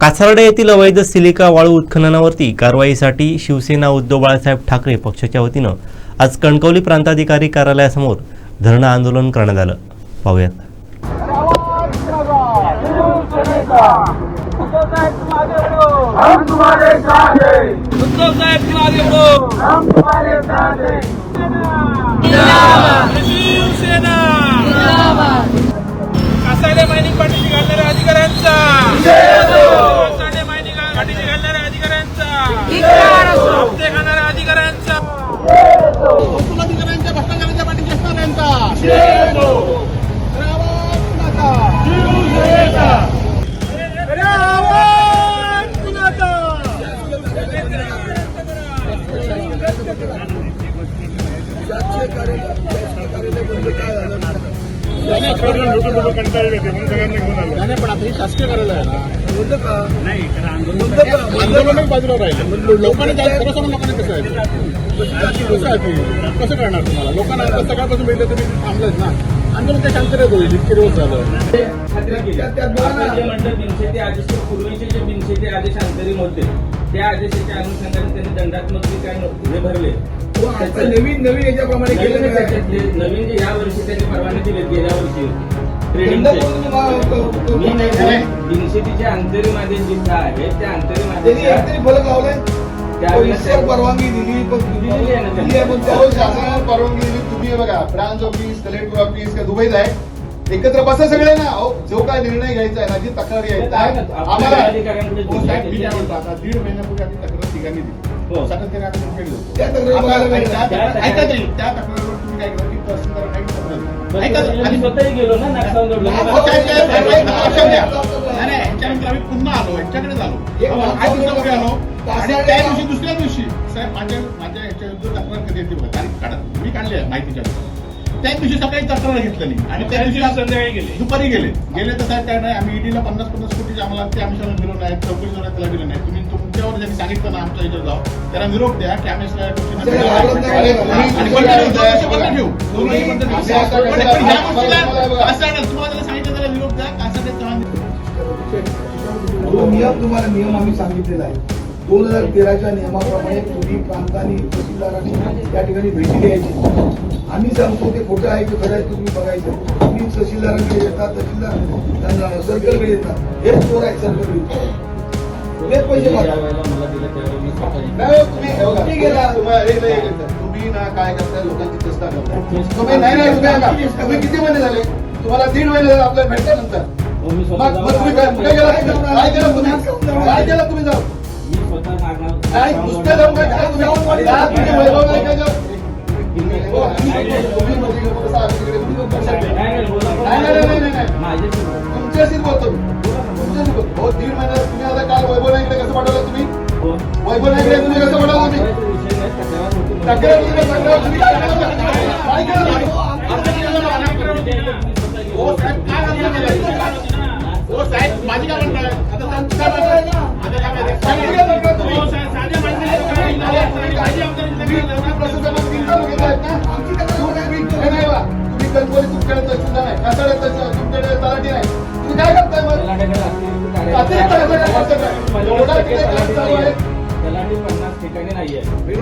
कासार्डे येथील अवैध सिलिका वाळू उत्खननावरती कारवाईसाठी शिवसेना उद्धव बाळासाहेब ठाकरे पक्षाच्या वतीनं आज कणकवली प्रांताधिकारी कार्यालयासमोर धरणं आंदोलन करण्यात आलं. पाहूयात. पण आता हे शासकीय कार्यालय आहे ना आंदोलन बाजूला राहिलं लोकांनी जास्त खरं सांगून लोकांनी कसं आहे कसं आहे कसं करणार तुम्हाला लोकांना आता सकाळपासून मिळतं तुम्ही थांबलेच ना आंदोलन ते शांततेत होईल इतके दिवस झालं जे म्हणतात आदेश पूर्वीचे जे आदेश अंतरिम होते त्या आदेशाच्या अनुषंगाने त्यांनी दंडात्मक जे काय हे भरले त्याचं- नवीन नवीन याच्याप्रमाणे केलं नवीन नाही. त्याच्यातले नवीन जे या वर्षी त्यांनी परवाने दिले गेल्या वर्षी. दंड ट्रेडिंगचे करून तुम्हाला- मी नाही बोलत. बिनशेतीचे अंतरिम आदेश जिथं आहे त्या आदेशात एकतरी फलक लावलाय परवानगी दिली पण. दिली शासनाने परवानगी दिली. तुम्ही बघा ब्रांच ऑफिस कलेक्टर ऑफिस का दुबईत आहे. एकत्र बसा सगळे ना. जो काय निर्णय घ्यायचा आहे ना जी तक्रारी आहे आम्हाला दीड महिन्यापूर्वी आम्ही तक्रार ठिकाणी हो. सातत्याने आम्ही. त्या तक्रारी आता- बघायला आणि त्या त्या तक्रार- ऐका तरी, त्या तक्रारीवर तुम्ही काय करा की तहसीलदार काही तक्रार ऐका तरी, मी आणि- स्वतःही गेलो ना नागसावून हो, लक्षात घ्या. नाही, नाही, ह्याच्यानंतर आम्ही पुन्हा आलो यांच्याकडे आलो एक आठ दिवसापूर्वी आलो. आणि तासाला- त्या दिवशी दुसऱ्या दिवशी साहेब माझ्या माझ्या याच्या विरुद्ध तक्रार कधी येते बघा. तारीख काढा. मी काढली आहे माहितीच्या त्या दिवशी सकाळी तक्रार घेतली नाही आणि त्या दिवशी संध्याकाळी गेले. दुपारी गेले. गेले तर साहेब काय नाही आम्ही ईडीला पन्नास पन्नास कोटी आम्हाला ते आम्ही सगळं दिलं नाही. चौकशी जोरात त्याला दिलं नाही. तुम्ही तुमच्यावर ज्यांनी सांगितलं ना आमच्या इथं जाऊ त्याला निरोप द्या की आम्ही सगळ्या नियम तुम्हाला नियम आम्ही सांगितलेला आहे. दोन हजार तेराच्या नियमाप्रमाणे तुम्ही प्रांतांनी तहसीलदारांनी त्या ठिकाणी भेटी द्यायची. आम्ही सांगतो ते खोटं आहे की खरं आहे तुम्ही बघायचं. तुम्ही तहसीलदारांकडे येतात तहसीलदार सर्कलकडे येतात हेच चोर आहे सर्कल हेच पैसे ज्या मागतात. वेळेला मला दिलं त्यावेळी मी स्वतःही नाही हो, तुम्ही हे। बघा, तुम्ही गेला. तुम्हाला- हे नाही, हे नाही. तुम्ही ना काय करताय लोकांची चेष्टा करताय तुम्ही नाही नाही तुम्ही ऐका. तुम्ही किती महिने झाले तुम्हाला दीड महिने झाले आपल्याला भेटलं नंतर हो, मी स्वतः मग मग तुम्ही काय जाऊन- कुठे गेला काय केलं तुम्ही काय केलं तुम्ही जाऊन मी स्वतः नागनाथ- काय नुसतं जाऊन काय केलं तुम्ही का तुम्ही वैभव वैभव तुम्ही कसं तुम्ही तुम्ही काय तुम्ही? हो साहेब काय माझी काय म्हणताय आता आता काय माहिती? सांगितलं तुम्ही? तुम्ही तुमच्याकडे तहसीलदार तुमच्याकडे तलाठी तुम्ही काय करताय मग अतिरिक्त एवढा तिथे काम चालू आहे.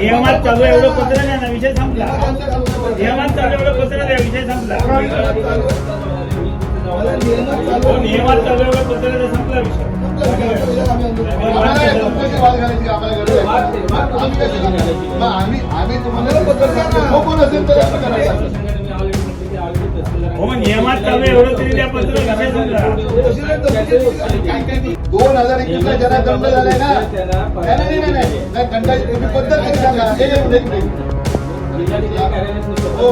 नियमात चालू एवढं पत्र द्या ना विषय संपला. नियमात चालू एवढं पत्र द्या विषय संपला. नियमात चालू एवढं पत्र द्या संपला विषय. आम्ही आम्ही तुम्हाला कोण असेल तर करायचं हो मग नियमात चालू एवढं तरी पत्र विषय दोन हजार एकवीस ला ज्यांना दंड झालाय ना नाही नाही नाही, दंडाची तुम्ही पद्धत तरी सांगा हो.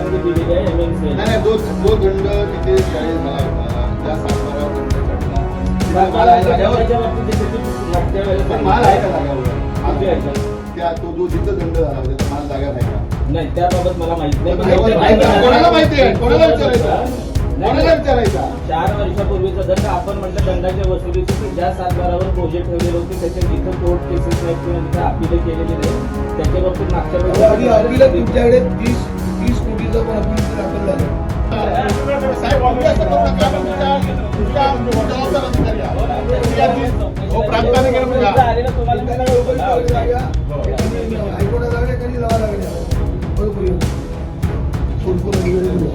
नाही जो दंड तिथे शाळेत मला त्या सातबारा दंड माल आहे का. त्या तो जो जिथं दंड झाला होता त्या माल जागा नाही का? नाही त्याबाबत मला माहीत. कोणाला माहिती आहे? कोणाला विचारायचा? कोणाला विचारायचा? चार वर्षापूर्वीचा दंड आपण म्हटलं दंडाच्या वसुलीची की ज्या सातबारावर प्रोजेक्ट ठेवलेले होते त्याच्या तिथं कोर्ट केसेस नाहीत किंवा तिथं अपील केलेली नाही त्याच्या बाबतीत मागच्या अपील तुमच्याकडे. तीस तीस कोटीचं पण अपील दाखल झालं. साहेब आहात. प्रांताने केलं